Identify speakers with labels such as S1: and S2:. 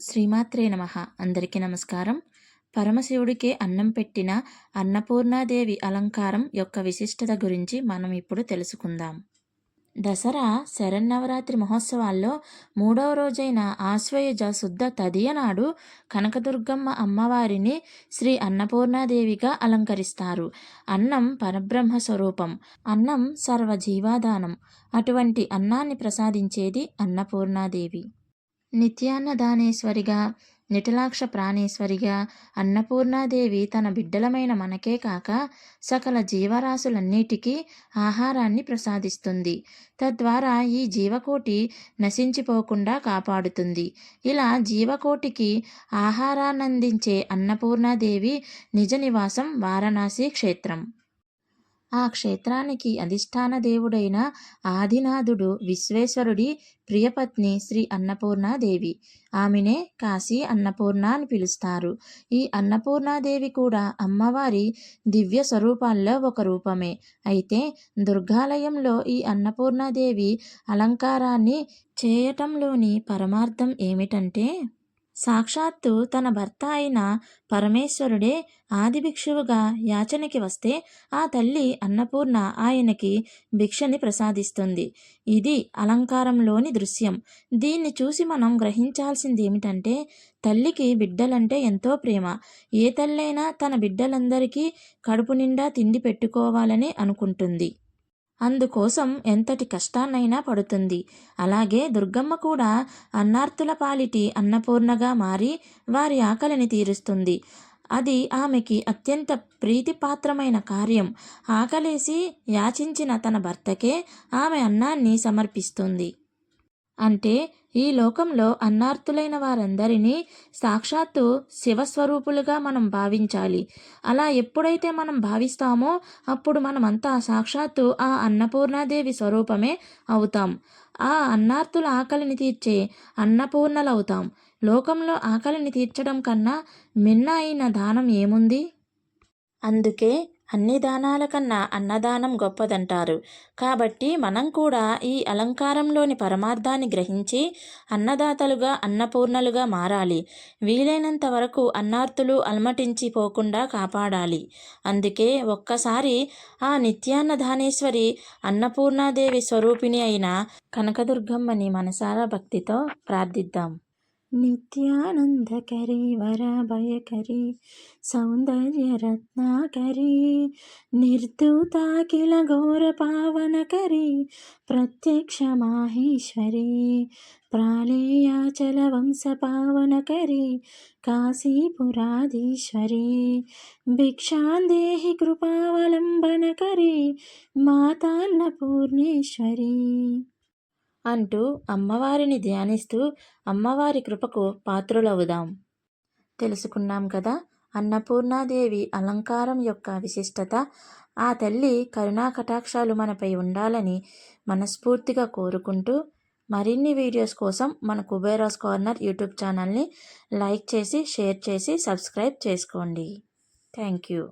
S1: శ్రీమాత్రే నమ. అందరికీ నమస్కారం. పరమశివుడికి అన్నం పెట్టిన అన్నపూర్ణాదేవి అలంకారం యొక్క విశిష్టత గురించి మనం ఇప్పుడు తెలుసుకుందాం. దసరా శరన్నవరాత్రి మహోత్సవాల్లో మూడవ రోజైన ఆశ్వయుజ శుద్ధ తదియ నాడు కనకదుర్గమ్మ అమ్మవారిని శ్రీ అన్నపూర్ణాదేవిగా అలంకరిస్తారు. అన్నం పరబ్రహ్మ స్వరూపం. అన్నం సర్వజీవాదానం. అటువంటి అన్నాన్ని ప్రసాదించేది అన్నపూర్ణాదేవి. నిత్యాన్నదానేశ్వరిగా నిటలాక్ష ప్రాణేశ్వరిగా అన్నపూర్ణాదేవి తన బిడ్డలమైన మనకే కాక సకల జీవరాశులన్నిటికీ ఆహారాన్ని ప్రసాదిస్తుంది. తద్వారా ఈ జీవకోటి నశించిపోకుండా కాపాడుతుంది. ఇలా జీవకోటికి ఆహారాన్నందించే అన్నపూర్ణాదేవి నిజ నివాసం వారణాసి క్షేత్రం. ఆ క్షేత్రానికి అధిష్టాన దేవుడైన ఆదినాథుడు విశ్వేశ్వరుడి ప్రియపత్ని శ్రీ అన్నపూర్ణాదేవి. ఆమెనే కాశీ అన్నపూర్ణ అని పిలుస్తారు. ఈ అన్నపూర్ణాదేవి కూడా అమ్మవారి దివ్య స్వరూపాల్లో ఒక రూపమే. అయితే దుర్గాలయంలో ఈ అన్నపూర్ణాదేవి అలంకారాన్ని చేయటంలోని పరమార్థం ఏమిటంటే సాక్షాత్తు తన భర్త అయిన పరమేశ్వరుడే ఆది భిక్షువుగా యాచనకి వస్తే ఆ తల్లి అన్నపూర్ణ ఆయనకి భిక్షని ప్రసాదిస్తుంది. ఇది అలంకారంలోని దృశ్యం. దీన్ని చూసి మనం గ్రహించాల్సింది ఏమిటంటే తల్లికి బిడ్డలంటే ఎంతో ప్రేమ. ఏ తల్లైనా తన బిడ్డలందరికీ కడుపు నిండా తిండి పెట్టుకోవాలని అనుకుంటుంది. అందుకోసం ఎంతటి కష్టాన్నైనా పడుతుంది. అలాగే దుర్గమ్మ కూడా అన్నార్తుల పాలిటి అన్నపూర్ణగా మారి వారి ఆకలిని తీరుస్తుంది. అది ఆమెకి అత్యంత ప్రీతిపాత్రమైన కార్యం. ఆకలేసి యాచించిన తన భర్తకే ఆమె అన్నాన్ని సమర్పిస్తుంది. అంటే ఈ లోకంలో అన్నార్థులైన వారందరినీ సాక్షాత్తు శివస్వరూపులుగా మనం భావించాలి. అలా ఎప్పుడైతే మనం భావిస్తామో అప్పుడు మనమంతా సాక్షాత్తు ఆ అన్నపూర్ణాదేవి స్వరూపమే అవుతాం. ఆ అన్నార్థుల ఆకలిని తీర్చే అన్నపూర్ణలవుతాం. లోకంలో ఆకలిని తీర్చడం కన్నా మిన్న అయిన దానం ఏముంది? అందుకే అన్ని దానాల కన్నా అన్నదానం గొప్పదంటారు. కాబట్టి మనం కూడా ఈ అలంకారంలోని పరమార్థాన్ని గ్రహించి అన్నదాతలుగా అన్నపూర్ణలుగా మారాలి. వీలైనంత వరకు అన్నార్తులు అల్మటించిపోకుండా కాపాడాలి. అందుకే ఒక్కసారి ఆ నిత్యాన్నదానేశ్వరి అన్నపూర్ణాదేవి స్వరూపిణి అయిన కనకదుర్గమ్మని మనసారా భక్తితో ప్రార్థిద్దాం. నిత్యానందకరీ వరభయకరీ సౌందర్యరత్నాకరీ నిర్దూతాకిల ఘోరపావనకరీ ప్రత్యక్ష మాహేశ్వరీ ప్రాళేయాచల వంశపావనకరీ కాశీపురాధీశ్వరీ భిక్షాందేహి కృపావలంబనకరీ మాతాన్నపూర్ణేశ్వరీ. అంటూ అమ్మవారిని ధ్యానిస్తూ అమ్మవారి కృపకు పాత్రులవుదాం. తెలుసుకున్నాం కదా అన్నపూర్ణాదేవి అలంకారం యొక్క విశిష్టత. ఆ తల్లి కరుణా కటాక్షాలు మనపై ఉండాలని మనస్ఫూర్తిగా కోరుకుంటూ మరిన్ని వీడియోస్ కోసం మన కుబేరాస్ కార్నర్ యూట్యూబ్ ఛానల్ని లైక్ చేసి షేర్ చేసి సబ్స్క్రైబ్ చేసుకోండి. Thank you.